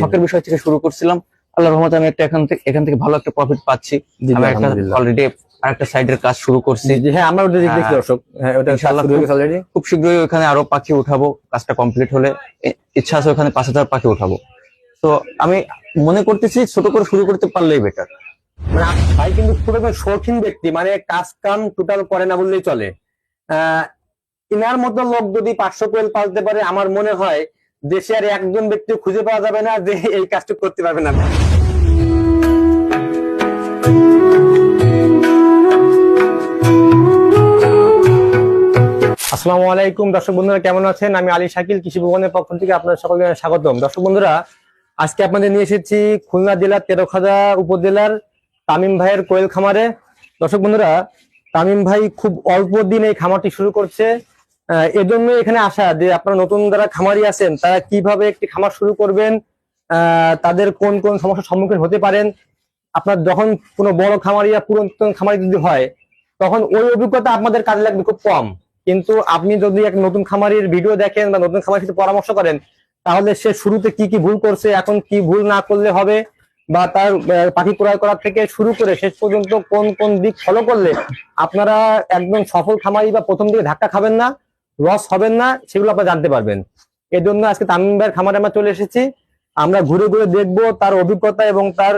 শখের বিষয় থেকে শুরু করছিলাম। আল্লাহ রহমতে আমি একটা এখান থেকে এখান থেকে ভালো একটা প্রফিট পাচ্ছি। আমি একটা অলরেডি আরেকটা সাইডের কাজ শুরু করছি। হ্যাঁ আমরা ওটা দেখি হ্যাঁ। দর্শক। ওটা ইনশাআল্লাহ। খুব শীঘ্রই ওখানে আরও পাখি উঠাবো কাজটা কমপ্লিট হলে। ইচ্ছা আছে ওখানে পাঁচ হাজার পাখি উঠাবো। তো আমি মনে করতেছি ছোট করে শুরু করতে পারলেই বেটার মানে আপ- ভাই কিন্তু খুব একজন শৌখিন ব্যক্তি মানে কাজ কাম টোটাল করে না বললেই চলে। আহ, ইনার মতো লোক যদি পাঁচশো কোয়েল পালতে পারে আমার মনে হয় দেশে আর একজন ব্যক্তি খুঁজে পাওয়া যাবে না যে এই কাজটা করতে পারবে না। আসসালামু আলাইকুম, দর্শক বন্ধুরা, কেমন আছেন? আমি আলী শাকিল, কৃষি ভবনের পক্ষ থেকে আপনাদের সকলকে স্বাগতম। দর্শক বন্ধুরা, আজকে আপনাদের নিয়ে এসেছি খুলনা জেলার তেরোখাদা উপজেলার তামিম ভাইয়ের কোয়েল খামারে। দর্শক বন্ধুরা, তামিম ভাই খুব অল্প দিন এই খামারটি শুরু করছে। এজন্য এখানে আসা যে আপনারা নতুন যারা খামারি আছেন, তারা কীভাবে একটি খামার শুরু করবেন তাদের কোন কোন সমস্যার সম্মুখীন হতে পারেন, আপনার যখন কোনো বড় খামারি বা পুরাতন খামারি যদি হয়, তখন ওই অভিজ্ঞতা আপনাদের কাজে লাগবে খুব কম। কিন্তু আপনি যদি এক নতুন খামারির ভিডিও দেখেন বা নতুন খামারির সাথে পরামর্শ করেন, তাহলে সে শুরুতে কি কি ভুল করছে, এখন কি ভুল না করলে হবে, বা তার পাখি ক্রয় করার থেকে শুরু করে শেষ পর্যন্ত কোন কোন দিক ফলো করলে আপনারা একদম সফল খামারি বা প্রথম দিকে ধাক্কা খাবেন না। লস হবেন না, সেগুলো আপনারা জানতে পারবেন। এর জন্য আজকে তামিম ভাইয়ের খামারে আমরা চলে এসেছি। আমরা ঘুরে ঘুরে দেখব তার অভিজ্ঞতা এবং তার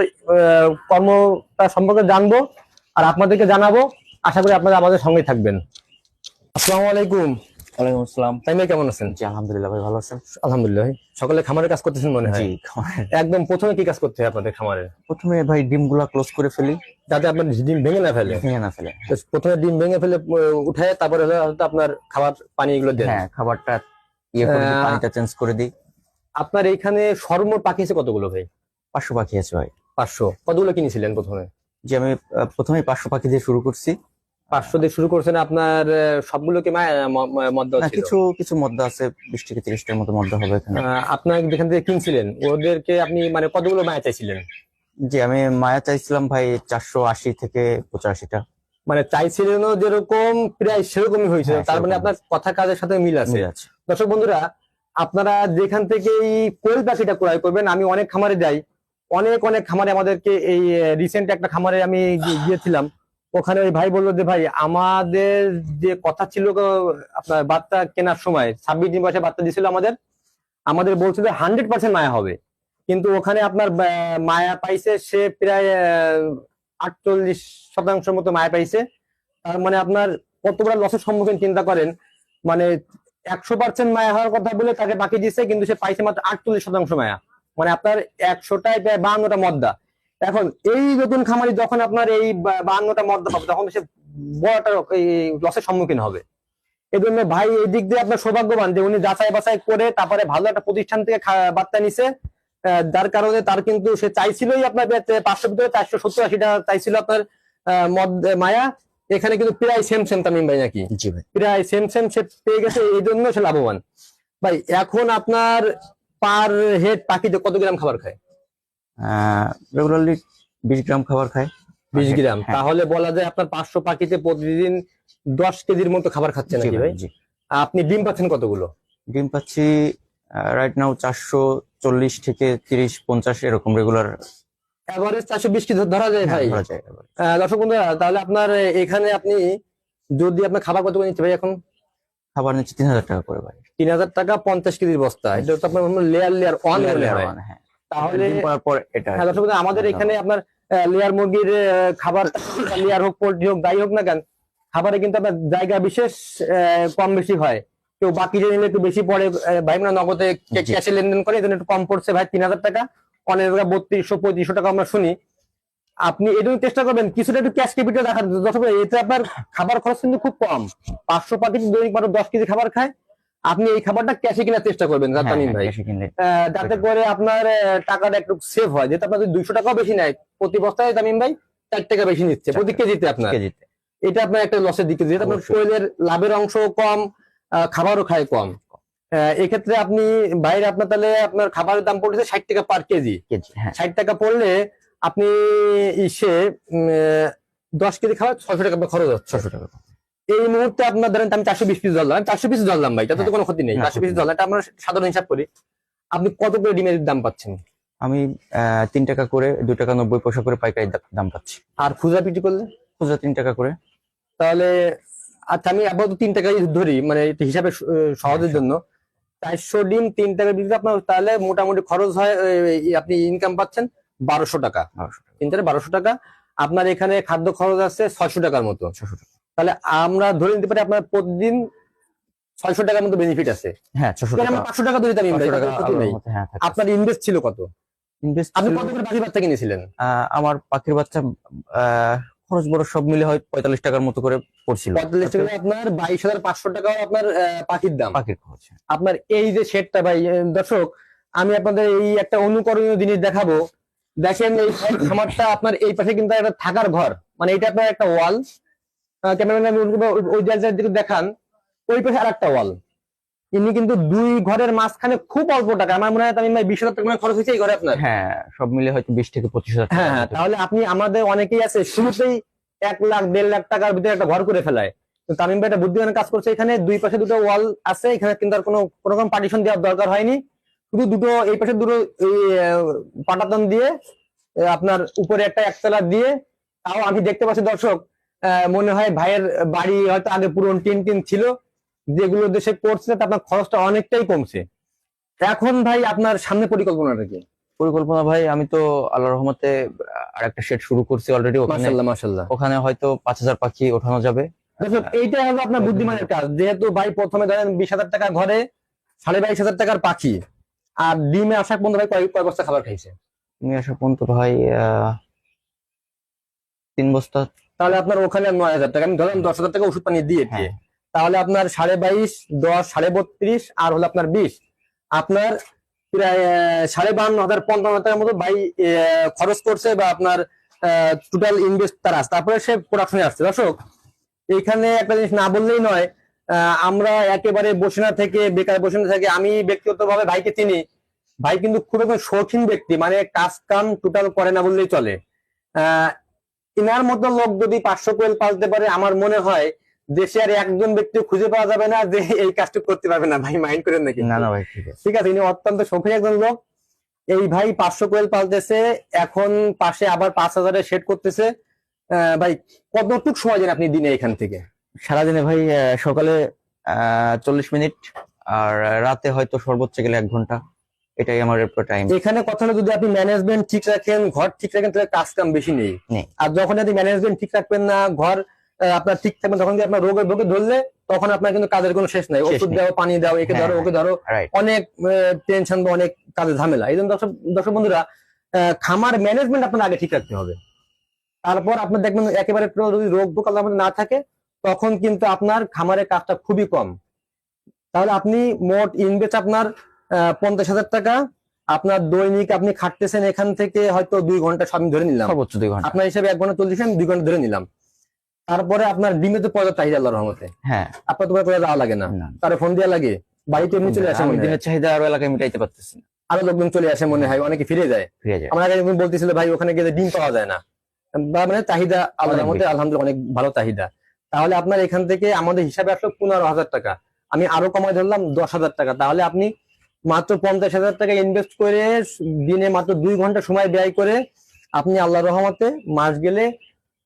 কর্মটা সম্পর্কে জানব আর আপনাদেরকে জানাব। আশা করি আপনারা আমাদের সঙ্গে থাকবেন। আসসালামু আলাইকুম। ওয়ালাইকুম আসসালাম। তাইম কেমন আছেন? জি আলহামদুলিল্লাহ ভাই ভালো আছেন? আলহামদুলিল্লাহ সকালে খামারের কাজ করতেছেন মনে হয়? জি খামারে- একদম প্রথমে কি কাজ করতে হয় আপনাদের খামারে? প্রথমে ভাই ডিমগুলা ক্লোজ করে ফেলি। যাতে আপনার ডিম ভেঙে না ফেলে? ভেঙে না ফেলে। প্রথমে ডিম ভেঙে ফেলে উঠায় তারপরে হয়তো আপনার খাবার পানি এগুলো দেন। হ্যাঁ খাবারটা ইয়ে করে দিই, পানিটা চেঞ্জ করে দিই। আপনার এইখানে সর্বমোট পাখি আছে কতগুলো ভাই? পাঁচশো পাখি আছে ভাই। পাঁচশো। কতগুলো কিনেছিলেন প্রথমে? যে আমি প্রথমে পাঁচশো পাখি দিয়ে শুরু করছি। পাঁচশো দিয়ে শুরু করছেন আপনার ম- ম- মদ্দা কিছু কিছু মধ্যে আছে বিশ থেকে তিরিশটার মতো মধ্যে হবে এখানে। আপনার যেখান থেকে কিনছিলেন ওদেরকে আপনি মানে কতগুলো মায়া চাইছিলেন? জি আমি মায়া চাইছিলাম ভাই চারশো আশি থেকে পঁচাশিটা। মানে চাইছিলেন যেরকম প্রায় সেরকমই হয়েছিল। হ্যাঁ, তার মানে আপনার কথা কাজের সাথে মিল আছে। দর্শক বন্ধুরা আপনারা যেখান থেকে এই কোয়েল পাখিটা ক্রয় করবেন আমি অনেক খামারে যাই। অনেক অনেক খামারে আমাদেরকে এই রিসেন্ট একটা খামারে আমি গিয়েছিলাম। ওখানে ওই ভাই বলল যে, ভাই, আমাদের যে কথা ছিল আপনার বার্তা কেনার সময়, ছাব্বিশ দিন বয়সে বার্তা দিয়েছিল আমাদের আমাদের বলছিল হান্ড্রেড পার্সেন্ট মায়া হবে। কিন্তু ওখানে আপনার মায়া পাইছে সে প্রায় আটচল্লিশ শতাংশের মতো মায়া পাইছে। তার মানে আপনার কত বড় লসের সম্মুখীন চিন্তা করেন? মানে একশো পার্সেন্ট মায়া হওয়ার কথা বলে তাকে বাকি দিচ্ছে কিন্তু সে পাইছে মাত্র আটচল্লিশ শতাংশ মায়া। মানে আপনার একশোটায় প্রায় বাহান্নটা মদ্দা। এখন এই নতুন খামারি যখন আপনার এই বাহান্নটা মদ্দা পাবে তখন সে বড়টা লসের সম্মুখীন হবে। এই জন্য ভাই এই দিক দিয়ে আপনার সৌভাগ্যবান যে উনি যাচাই বাছাই করে তারপরে ভালো একটা প্রতিষ্ঠান থেকে বার্তা নিছে। যার কারণে তার কিন্তু সে চাইছিলই আপনার পাঁচশো ভিতরে চারশো সত্তর আশিটা চাইছিল আপনার মদ মায়া। এখানে কিন্তু প্রায় সেম সেম তামিম ভাই নাকি? প্রায় সেম সেম সে পেয়ে গেছে এই জন্য সে লাভবান। ভাই এখন আপনার পার হেড পাখিতে কত গ্রাম খাবার খায়? রেগুলারলি বিশ গ্রাম খাবার খায়। বিশ গ্রাম। হ্যাঁ। তাহলে বলা যায় আপনার পাঁচশো পাখিতে প্রতিদিন দশ কেজির মতো খাবার খাচ্ছে নাকি ভাই, ভাই? আপনি ডিম পাচ্ছেন কতগুলো? ডিম পাচ্ছি রাইট নাও চারশো চল্লিশ থেকে তিরিশ পঞ্চাশ এরকম রেগুলার এভারেজ চারশো বিশ কেজি ধরা যায় ভাই? average। আহ, দর্শক বন্ধুরা তাহলে আপনার এখানে আপনি যদি আপনার খাবার কত নিচ্ছে ভাই এখন? খাবার নিচ্ছে তিন হাজার টাকা করে ভাই। তিন হাজার টাকা পঞ্চাশ কেজির বস্তা। এটা তো আপনার লেয়ার লেয়ার ওয়ান হয়। হ্যাঁ। তাহলে পর এটা হ্যাঁ আমাদের হ্যাঁ, এখানে আপনার লেয়ার মুরগির খাবার লেয়ার হোক পোল্ট্রি হোক যাই হোক না কেন খাবারে কিন্তু আপনার জায়গা বিশেষ কম বেশি হয়। কেউ বাকি যে নিলে একটু বেশি পড়ে ভাই মানে নগদে ক্যাশে লেনদেন করে একটু কম পড়ছে। ভাই তিন হাজার টাকা অনেক জায়গায় বত্রিশশো পঁয়ত্রিশশো টাকা আমরা শুনি। আপনি জন্য চেষ্টা করবেন কিছুটা একটু ক্যাশ ক্যাপিটাল রাখার। বন্ধুরা, এতে আপনার খাবার খরচ কিন্তু খুব কম। পাঁচশো পাখি দৈনিক মাত্র দশ কেজি খাবার খায়। আপনি এই খাবারটা ক্যাশে কেনার চেষ্টা করবেন হ্যাঁ, তামিম হ্যাঁ, ভাই। যাতে করে আপনার টাকাটা একটু সেভ হয়। যেহেতু আপনার দুইশো টাকাও বেশি নেয় প্রতি বস্তায় তামিম ভাই চার টাকা বেশি নিচ্ছে প্রতি কেজিতে আপনার। কেজিতে। এটা আপনার একটা লসের দিকে যেহেতু আপনার। কোয়েলের লাভের অংশ কম খাবারও খায় কম। এক্ষেত্রে আপনি বাইরে আপনার তাহলে আপনার খাবারের দাম পড়েছে ষাট টাকা পার কেজি। কেজি হ্যাঁ। ষাট টাকা পড়লে আপনি ইসে দশ কেজি খাবার ছয়শো টাকা খরচ হচ্ছে। ছশো টাকা এই মুহূর্তে আপনার ধরেন আমি চারশো বিশ পিস ধরলাম চারশো পিস ধরলাম ভাই তাতে তো হ্যাঁ। কোনো ক্ষতি নেই। চারশো পিস। ধরলাম এটা আমরা সাধারণ হিসাব করি। আপনি কত করে ডিমের দাম পাচ্ছেন? আমি তিন টাকা করে দুই টাকা নব্বই পয়সা করে পাইকারি দাম পাচ্ছি। আর খুচরা বিক্রি করলে? খুচরা তিন টাকা করে। তাহলে আচ্ছা আমি আপাতত তিন টাকাই ধরি মানে হিসাবে সহজের জন্য। চারশো ডিম তিন টাকা বিক্রি আপনার তাহলে মোটামুটি খরচ হয় আপনি ইনকাম পাচ্ছেন বারোশো টাকা। তিন টাকা বারোশো টাকা। আপনার এখানে খাদ্য খরচ আছে ছয়শো টাকার মতো। ছশো টাকা। তাহলে আমরা ধরে নিতে পারি আপনার প্রতিদিন ছয়শো টাকার মতো বেনিফিট আছে। হ্যাঁ ছশো টাকা। পাঁচশো টাকা ধরে হ্যাঁ থাকে। আপনার ইনভেস্ট ছিল কত? আপনি ছিল- কত করে পাখি বাচ্চা কিনেছিলেন? আমার পাখির বাচ্চা খরচ বড় সব মিলে হয় পঁয়তাল্লিশ টাকার মতো করে পড়ছিল। পঁয়তাল্লিশ টাকা আপনার বাইশ হাজার পাঁচশো টাকা আপনার পাখির দাম। পাখির খরচ আপনার এই যে শেডটা ভাই দর্শক আমি আপনাদের এই একটা অনুকরণীয় জিনিস দেখাবো। দেখেন এই খামারটা আপনার এই পাশে কিন্তু একটা থাকার ঘর। মানে এটা আপনার একটা ওয়াল ক্যামেরাম্যান ওই জায়গার দিকে দেখান। ওই পাশে আর একটা ওয়াল ইনি কিন্তু দুই ঘরের মাঝখানে খুব অল্প টাকা। আমার মনে হয় আমি বিশ হাজার টাকা খরচ হয়েছে এই ঘরে আপনার। হ্যাঁ সব মিলে হয়তো বিশ থেকে পঁচিশ হাজার হ্যাঁ হ্যাঁ তাহলে আপনি আমাদের অনেকেই আছে শুরুতেই এক লাখ দেড় লাখ টাকার ভিতরে একটা ঘর করে ফেলায়। তামিম ভাই একটা বুদ্ধিমানের কাজ করছে এখানে। দুই পাশে দুটো ওয়াল আছে এখানে কিন্তু আর কোনো কোনো রকম পার্টিশন দেওয়ার দরকার হয়নি। শুধু দুটো এই পাশে দুটো এই, পাটাতন দিয়ে আপনার উপরে একটা একতলা দিয়ে। তাও আমি দেখতে পাচ্ছি দর্শক মনে হয় ভাইয়ের বাড়ি হয়তো আগে পুরনো টিন টিন ছিল যেগুলো দেশে করছে আপনার খরচটা অনেকটাই কমছে। এখন ভাই আপনার সামনে পরিকল্পনাটা কি? পরিকল্পনা ভাই আমি তো আল্লাহ রহমতে আর একটা সেট শুরু করছি অলরেডি ওখানে ওখানে হয়তো পাঁচ হাজার পাখি ওঠানো যাবে। দেখুন এইটা হলো আপনার বুদ্ধিমানের কাজ। যেহেতু ভাই প্রথমে ধরেন বিশ হাজার টাকা ঘরে সাড়ে বাইশ হাজার টাকার পাখি আর ডিমে আসা পর্যন্ত ভাই কয় কয় বস্তা খাবার খাইছে? তুমি আসা পর্যন্ত ভাই আহ, তিন বস্তা তাহলে আপনার ওখানে নয় হাজার টাকা। আমি ধরেন দশ হাজার টাকা ওষুধ পানি দিয়ে দিয়ে হ্যাঁ। তাহলে আপনার সাড়ে বাইশ দশ সাড়ে বত্রিশ আর হলো আপনার বিশ। আপনার প্রায় সাড়ে বান্ন হাজার পঞ্চান্ন হাজার টাকার মতো ভাই আহ, খরচ করছে বা আপনার টোটাল ইনভেস্ট তার আসছে তারপরে সে প্রোডাকশনে আসছে। দর্শক এখানে একটা জিনিস না বললেই নয় আহ, আমরা একেবারে বসে না থেকে বেকার বসে না থেকে আমি ব্যক্তিগত ভাবে ভাইকে চিনি। ভাই কিন্তু খুব একজন শৌখিন ব্যক্তি মানে কাজ কাম টোটাল করে না বললেই চলে। আহ ইনার মতো লোক যদি পাঁচশো কোয়েল পালতে পারে আমার মনে হয় দেশে আর একজন ব্যক্তি খুঁজে পাওয়া যাবে না যে এই কাজটা করতে পারবে না। ভাই মাইন্ড করেন নাকি না না ভাই ঠিক আছে। ইনি অত্যন্ত শৌখিন একজন লোক। এই ভাই পাঁচশো কোয়েল পালতেছে এখন পাশে আবার পাঁচ হাজারে সেট করতেছে। ভাই কতটুক সময় দেন আপনি দিনে এখান থেকে? সারাদিনে ভাই আহ, সকালে চল্লিশ মিনিট আর রাতে হয়তো সর্বোচ্চ গেলে এক ঘণ্টা। এটাই আমার টাইম এখানে কথা যদি আপনি ম্যানেজমেন্ট ঠিক রাখেন ঘর ঠিক রাখেন তাহলে কাজ কাম বেশি নেই। আর যখন আপনি ম্যানেজমেন্ট ঠিক রাখবেন না ঘর আপনার ঠিক থাকবে তখন যদি আপনার রোগে ভোগে ধরলে তখন আপনার কিন্তু কাজের কোনো শেষ নাই। ওষুধ। দাও পানি দাও একে হ্যাঁ, ধরো ওকে ধরো অনেক টেনশন বা অনেক কাজের ঝামেলা। এই জন্য দর্শক দর্শক বন্ধুরা খামার ম্যানেজমেন্ট আপনার আগে ঠিক রাখতে হবে। তারপর আপনার দেখবেন একেবারে যদি রোগ আমাদের না থাকে তখন কিন্তু আপনার খামারের কাজটা খুবই কম। তাহলে আপনি মোট ইনভেস্ট আপনার পঞ্চাশ হাজার টাকা। আপনার দৈনিক আপনি খাটতেছেন এখান থেকে হয়তো দুই ঘণ্টা আমি ধরে নিলাম। সর্বোচ্চ দুই ঘণ্টা। আপনার হিসাবে এক ঘণ্টা চল্লিশ আমি দুই ঘণ্টা ধরে নিলাম। তারপরে আপনার ডিমে তো পর্যাপ্ত চাহিদা আল্লাহর রহমতে। হ্যাঁ। আপনার তোমার কোথাও যাওয়া লাগে না। তার ফোন দেওয়া লাগে বাড়িতে এমনি চলে আসে মনে হয়। দিনের চাহিদা আরও এলাকায় মিটাইতে পারতেছি আরও লোকজন চলে আসে মনে হয় অনেকে ফিরে যায়। ফিরে যায়। আমার আগে একজন বলতেছিল ভাই ওখানে গেলে ডিম পাওয়া যায় না। বা মানে চাহিদা আল্লাহর মধ্যে আলহামদুলিল্লাহ অনেক ভালো চাহিদা। তাহলে আপনার এখান থেকে আমাদের হিসাবে আসলো পনেরো হাজার টাকা। আমি আরও কমাই ধরলাম দশ হাজার টাকা। তাহলে আপনি মাত্র পঞ্চাশ হাজার টাকা ইনভেস্ট করে দিনে মাত্র দুই ঘণ্টা সময় ব্যয় করে আপনি আল্লাহ রহমতে মাস গেলে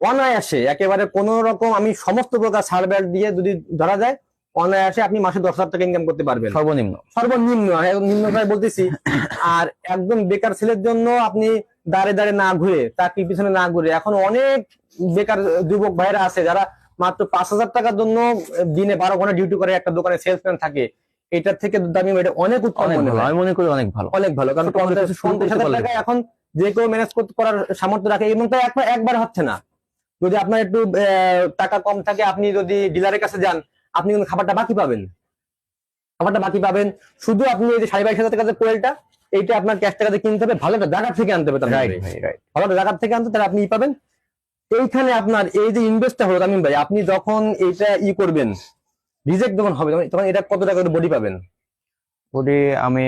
অনায়াসে একেবারে কোন রকম আমি সমস্ত প্রকার সার্ভেট দিয়ে যদি ধরা যায় অনায়াসে আপনি মাসে দশ হাজার টাকা ইনকাম করতে পারবেন। সর্বনিম্ন। সর্বনিম্ন নিম্ন প্রায় বলতেছি। আর একদম বেকার ছেলের জন্য আপনি দাঁড়ে দাঁড়ে না ঘুরে চাকরির পিছনে না ঘুরে এখন অনেক বেকার যুবক ভাইরা আছে যারা মাত্র পাঁচ হাজার টাকার জন্য দিনে বারো ঘণ্টা ডিউটি করে একটা দোকানে সেলসম্যান থাকে। এটার থেকে দামি এটা অনেক উত্তম। আমি মনে করি অনেক ভালো। অনেক ভালো কারণ পঞ্চাশ হাজার টাকা এখন যে কেউ ম্যানেজ করতে করার সামর্থ্য রাখে এবং তো একবার একবার হচ্ছে না। যদি আপনার একটু টাকা কম থাকে আপনি যদি ডিলারের কাছে যান আপনি কিন্তু খাবারটা বাকি পাবেন। খাবারটা বাকি পাবেন। শুধু আপনি এই যে সাড়ে বাইশ হাজার টাকা যে কোয়েলটা এইটা আপনার ক্যাশ টাকাতে কিনতে হবে ভালো একটা জায়গা থেকে আনতে হবে তার রাইট ভাই রাইট ভালো একটা জায়গা থেকে আনতে তাহলে আপনি ই পাবেন। এইখানে আপনার এই যে ইনভেস্টটা হলো তামিম ভাই আপনি যখন এইটা ই করবেন রিজেক্ট যখন হবে তখন- এটা কত টাকা বডি পাবেন? বডি আমি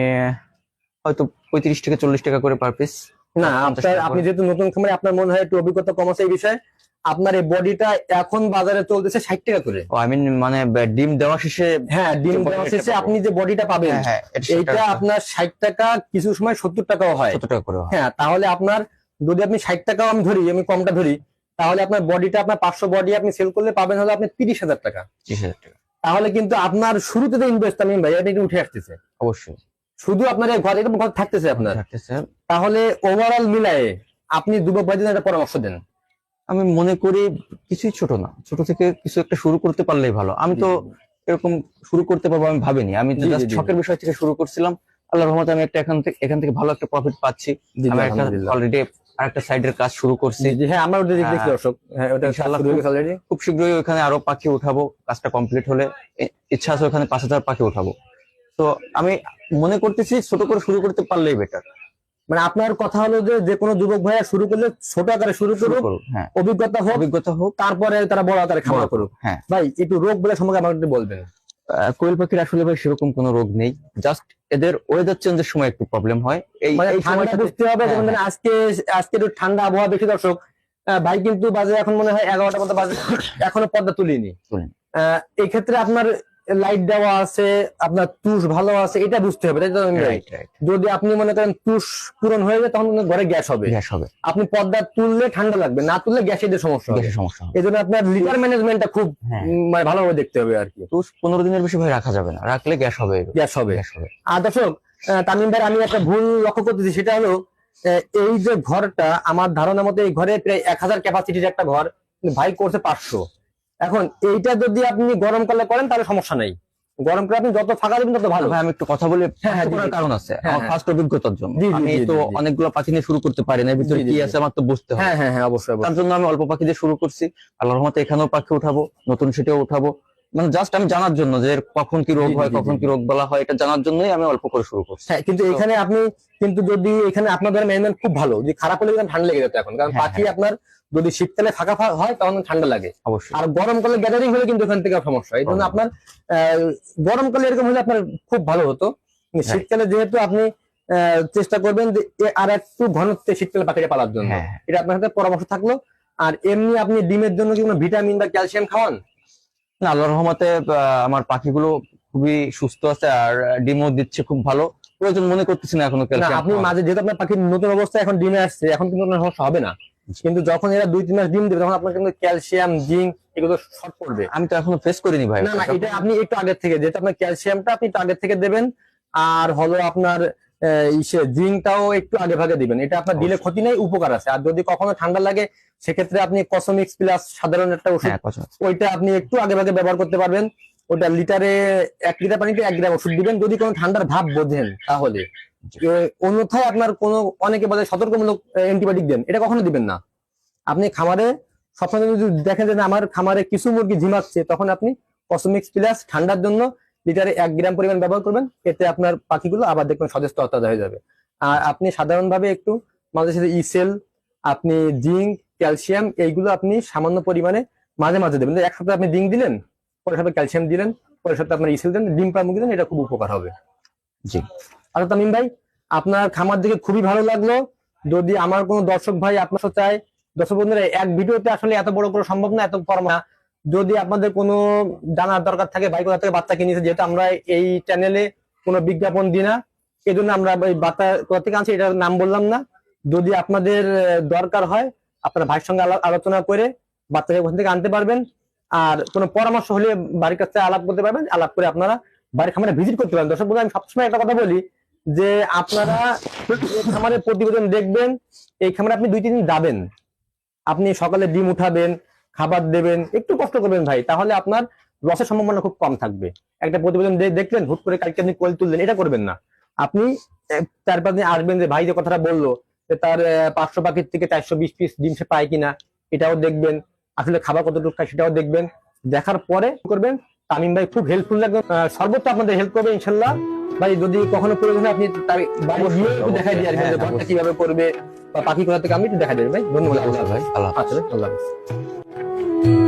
হয়তো পঁয়ত্রিশ থেকে চল্লিশ টাকা করে পার পিস না আপনার আপনি যেহেতু নতুন খামারে আপনার মনে হয় একটু অভিজ্ঞতা কম আছে এই বিষয়ে। আপনার এই বডিটা এখন বাজারে চলতেছে ষাট টাকা করে। আই মিন মানে ডিম দেওয়া শেষে হ্যাঁ ডিম দেওয়া শেষে আপনি যে বডিটা পাবেন হ্যাঁ হ্যাঁ এটা এইটা আপনার ষাট টাকা কিছু সময় সত্তর টাকাও হয়। কত টাকা করে হ্যাঁ। তাহলে আপনার যদি আপনি ষাট টাকাও আমি ধরি আমি কমটা ধরি তাহলে আপনার বডিটা আপনার পাঁচশো বডি আপনি সেল করলে পাবেন হলে আপনি তিরিশ হাজার টাকা। ত্রিশ হাজার টাকা। তাহলে কিন্তু আপনার শুরুতে যে ইনভেস্ট আমি ভাই এটা উঠে আসতেছে। অবশ্যই। শুধু আপনার ঘর এরকম ঘর থাকতেছে আপনার। থাকতেছে। তাহলে ওভারঅল মিলায়ে আপনি যুবক ভাইদের একটা পরামর্শ দেন। আমি মনে করি কিছুই ছোট না। ছোট থেকে কিছু একটা শুরু করতে পারলেই ভালো। আমি তো এরকম শুরু করতে পারব আমি ভাবিনি। আমি। শখের বিষয় থেকে শুরু করছিলাম। আল্লাহর রহমতে আমি একটা এখান থেকে এখান থেকে ভালো একটা প্রফিট পাচ্ছি। অলরেডি আরেকটা সাইডের কাজ শুরু করছি। হ্যাঁ আমরা ওটা দেখি হ্যাঁ। দর্শক। হ্যাঁ ওটা ইনশাআল্লাহ। খুব শীঘ্রই ওখানে আরও পাখি উঠাবো কাজটা কমপ্লিট হলে। ইচ্ছা আছে ওখানে পাঁচ হাজার পাখি উঠাবো। তো আমি মনে করতেছি ছোট করে শুরু করতে পারলেই বেটার মানে আপনার কথা হলো যে যে কোনো যুবক ভাইয়া শুরু করলে ছোট আকারে শুরু করুক হ্যাঁ। অভিজ্ঞতা হোক অভিজ্ঞতা হোক। তারপরে তারা বড় আকারে খাওয়া করুক। হ্যাঁ। ভাই একটু রোগ বলে সম্পর্কে আমাকে বলবেন। কোয়েল পাখির আসলে ভাই সেরকম কোনো রোগ নেই। জাস্ট এদের ওয়েদার চেঞ্জের সময় একটু প্রবলেম হয়। এই মানে ঠান্ডা বুঝতে হবে যেমন হ্যাঁ, আজকে আজকে একটু ঠান্ডা আবহাওয়া বেশি দর্শক। আহ, ভাই কিন্তু বাজে এখন মনে হয় এগারোটা মতো বাজে। এখনও পর্দা তুলিনি। এই ক্ষেত্রে আপনার লাইট দেওয়া আছে আপনার তুষ ভালো আছে এটা বুঝতে হবে যদি আপনি মনে করেন তুষ পূরণ হয়ে যায় তখন ঘরে গ্যাস হবে। গ্যাস হবে। আপনি পর্দা তুললে ঠান্ডা লাগবে না তুললে গ্যাসের সমস্যা গ্যাসের সমস্যা এই জন্য আপনার লিটার ম্যানেজমেন্টটা খুব হ্যাঁ। মানে ভালোভাবে দেখতে হবে আর কি। তুষ পনেরো দিনের বেশি ভাই রাখা যাবে না রাখলে গ্যাস হবে। গ্যাস হবে। গ্যাস হবে। আর দর্শক তামিম ভাই আমি একটা ভুল লক্ষ্য করতেছি সেটা হলো এই যে ঘরটা আমার ধারণা মতে এই ঘরে প্রায় এক হাজার ক্যাপাসিটির একটা ঘর ভাই করছে পাঁচশো। এখন এইটা যদি আপনি গরমকালে করেন তাহলে সমস্যা নেই। গরমকালে আপনি যত ফাঁকা দেবেন তত ভালো। ভাই আমি একটু কথা বলি হ্যাঁ, হ্যাঁ। কারণ আছে। আমার হ্যাঁ। ফার্স্ট অভিজ্ঞতার জন্য। আমি তো। অনেকগুলো পাখি নিয়ে শুরু করতে পারি না ভিতরে কি আছে আমার তো বুঝতে হবে। হ্যাঁ হ্যাঁ হ্যাঁ অবশ্যই তার জন্য আমি অল্প পাখি দিয়ে শুরু করছি। আল্লাহর রহমতে এখানেও পাখি উঠাবো নতুন সেটাও উঠাবো। মানে জাস্ট আমি জানার জন্য যে কখন কি রোগ হয় কখন কি রোগ বলা হয় এটা জানার জন্যই আমি অল্প করে শুরু করছি। হ্যাঁ কিন্তু এখানে আপনি কিন্তু যদি এখানে আপনাদের ম্যানেজমেন্ট খুব ভালো যদি খারাপ হলে কিন্তু ঠান্ডা লেগে যেত এখন। কারণ হ্যাঁ, পাখি আপনার যদি শীতকালে ফাঁকা হয় তখন ঠান্ডা লাগে। অবশ্যই। আর গরমকালে গ্যাদারিং হলে কিন্তু এখান থেকে সমস্যা এই জন্য আপনার গরমকালে এরকম হলে আপনার খুব ভালো হতো। কিন্তু শীতকালে যেহেতু আপনি চেষ্টা করবেন যে আর একটু ঘনত্বে শীতকালে পাখিটা পালার জন্য। হ্যাঁ, হ্যাঁ। এটা আপনার সাথে পরামর্শ থাকল। আর এমনি আপনি ডিমের জন্য কি কোনো ভিটামিন বা ক্যালসিয়াম খাওয়ান? না, আল্লাহর রহমতে আমার পাখিগুলো খুবই সুস্থ আছে আর ডিমও দিচ্ছে খুব ভালো। প্রয়োজন মনে করতেছি না এখনও আপনি মাঝে যেহেতু আপনার পাখির নতুন অবস্থায় এখন ডিমে আসছে এখন কিন্তু আপনার সমস্যা হবে না। কিন্তু যখন এরা দুই তিন মাস ডিম দেবে তখন আপনার কিন্তু ক্যালসিয়াম জিঙ্ক এগুলো শর্ট পড়বে। আমি তো এখনও ফেস করিনি ভাই। না এটা আপনি একটু আগের থেকে যেহেতু আপনার ক্যালসিয়ামটা আপনি একটু আগের থেকে দেবেন আর হলো আপনার জিঙ্কটাও একটু আগে ভাগে দিবেন। এটা আপনার দিলে ক্ষতি নেই উপকার আছে। আর যদি কখনো ঠান্ডা লাগে সেক্ষেত্রে আপনি কসমিক্স প্লাস সাধারণ একটা ওষুধ হ্যাঁ ওইটা আপনি একটু আগে ভাগে ব্যবহার করতে পারবেন। ওটা লিটারে এক লিটার পানিতে এক গ্রাম ওষুধ দিবেন। যদি কোনো ঠান্ডার ভাব বোঝেন তাহলে। অন্যথায় আপনার কোনো অনেকে বলে সতর্কমূলক অ্যান্টিবায়োটিক দেন। এটা কখনো দিবেন না। আপনি খামারে সবসময় যদি দেখেন যে আমার খামারে কিছু মুরগি ঝিমাচ্ছে তখন আপনি কসমিক্স প্লাস ঠান্ডার জন্য লিটারে এক গ্রাম পরিমাণ ব্যবহার করবেন এতে আপনার পাখিগুলো আবার দেখবেন সচেষ্ট অত্যাদা হয়ে যাবে। আর আপনি সাধারণভাবে একটু মাঝে সাথে ইসেল আপনি জিঙ্ক ক্যালসিয়াম এইগুলো আপনি সামান্য পরিমাণে মাঝে মাঝে দেবেন। এক সপ্তাহে আপনি জিঙ্ক দিলেন পরের সপ্তাহে ক্যালসিয়াম দিলেন পরের সপ্তাহে আপনার ইসেল দেন ডিম পামুক দিলেন এটা খুব উপকার হবে। জি। আচ্ছা তামিম ভাই আপনার খামার দেখে খুবই ভালো লাগল। যদি আমার কোনো দর্শক ভাই আপনার সাথে চায় দর্শক বন্ধুরা এক ভিডিওতে আসলে এত বড় করে সম্ভব না এত পরম না। যদি আপনাদের কোনো জানার দরকার থাকে, ভাই কোথা থেকে বাচ্চা কিনেছে, যেহেতু আমরা এই চ্যানেলে কোনো বিজ্ঞাপন দিই না এই জন্য আমরা ওই বাচ্চা কোথা থেকে আনছি এটার নাম বললাম না। যদি আপনাদের দরকার হয়, আপনারা ভাইয়ের সঙ্গে আলোচনা করে বাচ্চাকে ওখান থেকে আনতে পারবেন। আর কোনো পরামর্শ হলে বাড়ির কাছে আলাপ করতে পারবেন, আলাপ করে আপনারা বাড়ির খামারে ভিজিট করতে পারেন দর্শক বন্ধু আমি সবসময় একটা কথা বলি যে, আপনারা খামারের প্রতিবেদন দেখবেন, এই খামারে আপনি দুই, তিন দিন যাবেন। আপনি সকালে ডিম উঠাবেন খাবার দেবেন, একটু কষ্ট করবেন ভাই, তাহলে আপনার লসের সম্ভাবনা খুব কম থাকবে। একটা প্রতিবেদন দেখলেন, হুট করে কালকে আপনি কোয়েল তুললেন, এটা করবেন না। আপনি চার পাঁচ দিন আসবেন যে ভাই যে কথাটা বলল, যে তার পাঁচশো পাখির থেকে চারশো বিশ পিস ডিম সে পায় কিনা, এটাও দেখবেন। আসলে খাবার কতটুকু খায় সেটাও দেখবেন। দেখার পরে করবেন? তামিম ভাই খুব হেল্পফুল লাগবে। সর্বোচ্চ আপনাদের হেল্প করবে, ইনশাল্লাহ। ভাই যদি কখনো প্রয়োজন আপনি তার একটু দেখাই দিয়ে আসবেন যে হ্যাঁ, ঘরটা কীভাবে করবে বা পাখি কোথা থেকে আমি একটু দেখাই দেবেন ভাই ধন্যবাদ অবশ্যই ভাই আল্লাহ। আচ্ছা আল্লাহ হাফেজ।